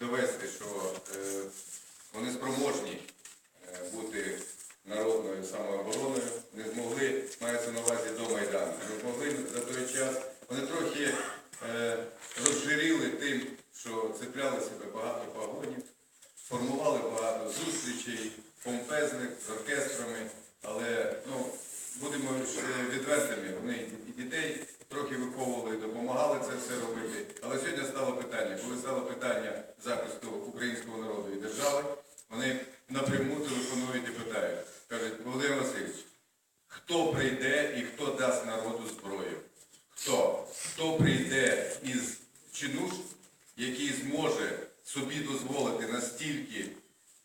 довести, що е, вони спроможні е, бути народною самообороною, не змогли, мається на увазі до Майдану, не змогли за той час. Вони трохи е, розжиріли тим, що цепляли себе багато погонів, формували багато зустрічей, помпезних з оркестрами, але ну, будемо ж, е, відвертими, вони і дітей трохи виховували, допомагали це все робити. Але сьогодні стало питання, коли стало питання захисту українського народу і держави, вони напряму телефонують і питають. Кажуть, Володимир Васильович, хто прийде і хто дасть народу зброю? Хто? Хто прийде із чинуш, який зможе собі дозволити настільки,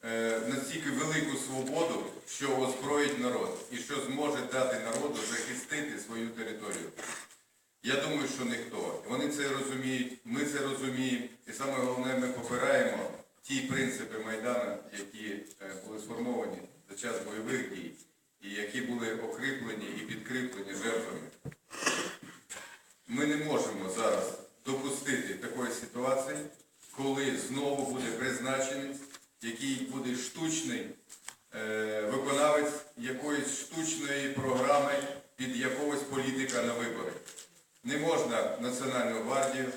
е, настільки велику свободу, що озброїть народ, і що зможе дати народу захистити свою територію? Я думаю, що ніхто. Вони це розуміють, ми це розуміємо. І саме головне, ми попираємо ті принципи Майдану, які е, були сформовані за час бойових дій, які були окріплені і підкріплені жертвами. Ми не можемо зараз допустити такої ситуації, коли знову буде призначений, який буде штучний е, виконавець якоїсь штучної програми під якогось політика на вибори. Не можна Національну гвардію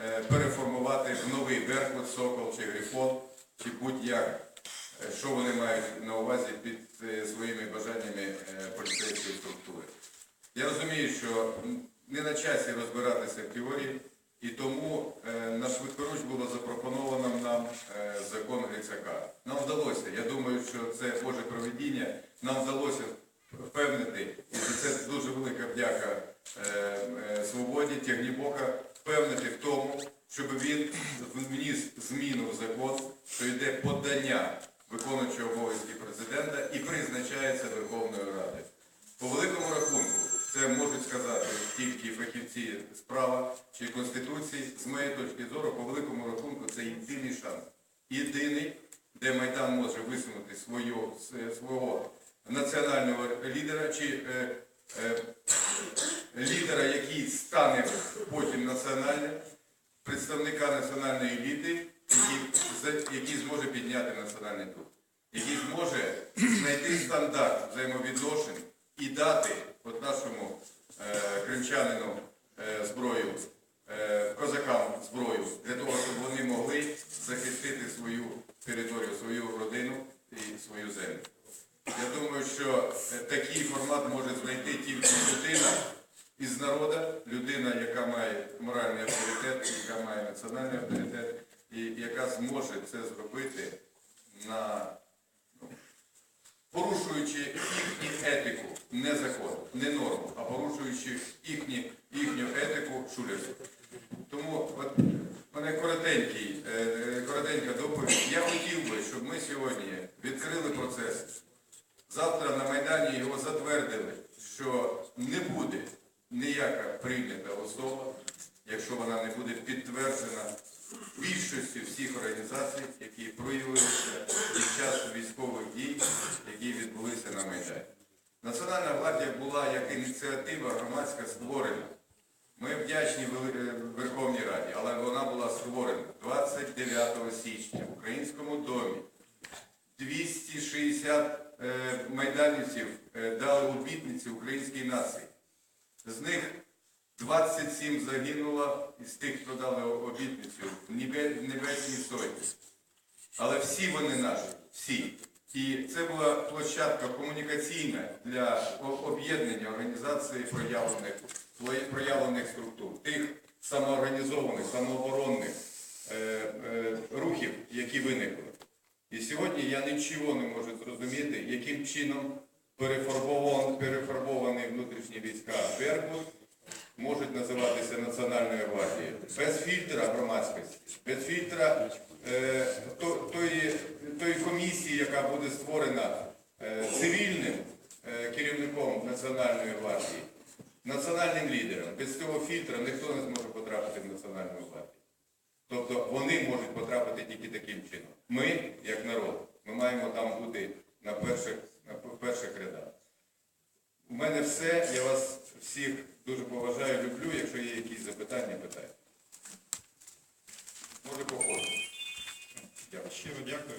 е, переформувати в новий Беркут, Сокол чи Грифон, чи будь-як, що вони мають на увазі під е, своїми бажаннями е, поліцейської структури. Я розумію, що не на часі розбиратися в теорії, і тому е, на швидкоруч було запропоновано нам закон Грицака. Нам вдалося, я думаю, що це Боже проведіння, нам вдалося впевнити, і це дуже велика вдяка свободі, Тягнібока, впевнити в тому, щоб він вніс зміну в закон, що йде подання виконуючого обов'язки президента і призначається Верховною Радою. По великому рахунку, це можуть сказати тільки фахівці з права чи Конституції, з моєї точки зору, по великому рахунку, це єдиний шанс. Єдиний, де Майдан може висунути свою, свого національного лідера чи е, е, лідера, який стане потім національним, представника національної еліти, національний який зможе знайти стандарт взаємовідношень і дати от нашому е, кримчанину е, зброю, е, козакам зброю, для того, щоб вони могли захистити свою територію, свою родину і свою землю. Я думаю, що е, такий формат може знайти тільки людина із народу, людина, яка має моральний авторитет, яка має національний авторитет, і яка зможе це зробити на ну, порушуючи їхню етику, не закон, не норму, а порушуючи їхню, їхню етику шулерську. Тому от мене коротенький, е, коротенька доповідь. Я хотів би, щоб ми сьогодні відкрили процес. Завтра на Майдані його затвердили, що не буде ніяка прийнята особа, якщо вона не буде підтверджена більшості всіх організацій, які проявилися під час військових дій, які відбулися на Майдані. Національна гвардія була як ініціатива громадська створена. Ми вдячні е, Верховній Раді, але вона була створена 29 січня в Українському домі. 260 е, майданівців е, дали обітниці українській нації. З них 27 загинуло із тих, хто дали обітницю небесній сотні. Але всі вони наші, всі. І це була площадка комунікаційна для об'єднання організації проявлених, проявлених структур, тих самоорганізованих, самооборонних е, е, рухів, які виникли. І сьогодні я нічого не можу зрозуміти, яким чином перефарбовані внутрішні війська Беркут Без фільтра громадськості, без фільтра е, то- тої, тої комісії, яка буде створена е, цивільним е, керівником Національної гвардії, національним лідером. Без цього фільтра ніхто не зможе потрапити в Національну гвардію. Тобто вони можуть потрапити тільки таким чином. Ми, як народ, ми маємо там бути на перших, на перших рядах. У мене все. Я вас всіх дуже поважаю, люблю. Якщо є якісь запитання, питайте може походити. Щиро дякую.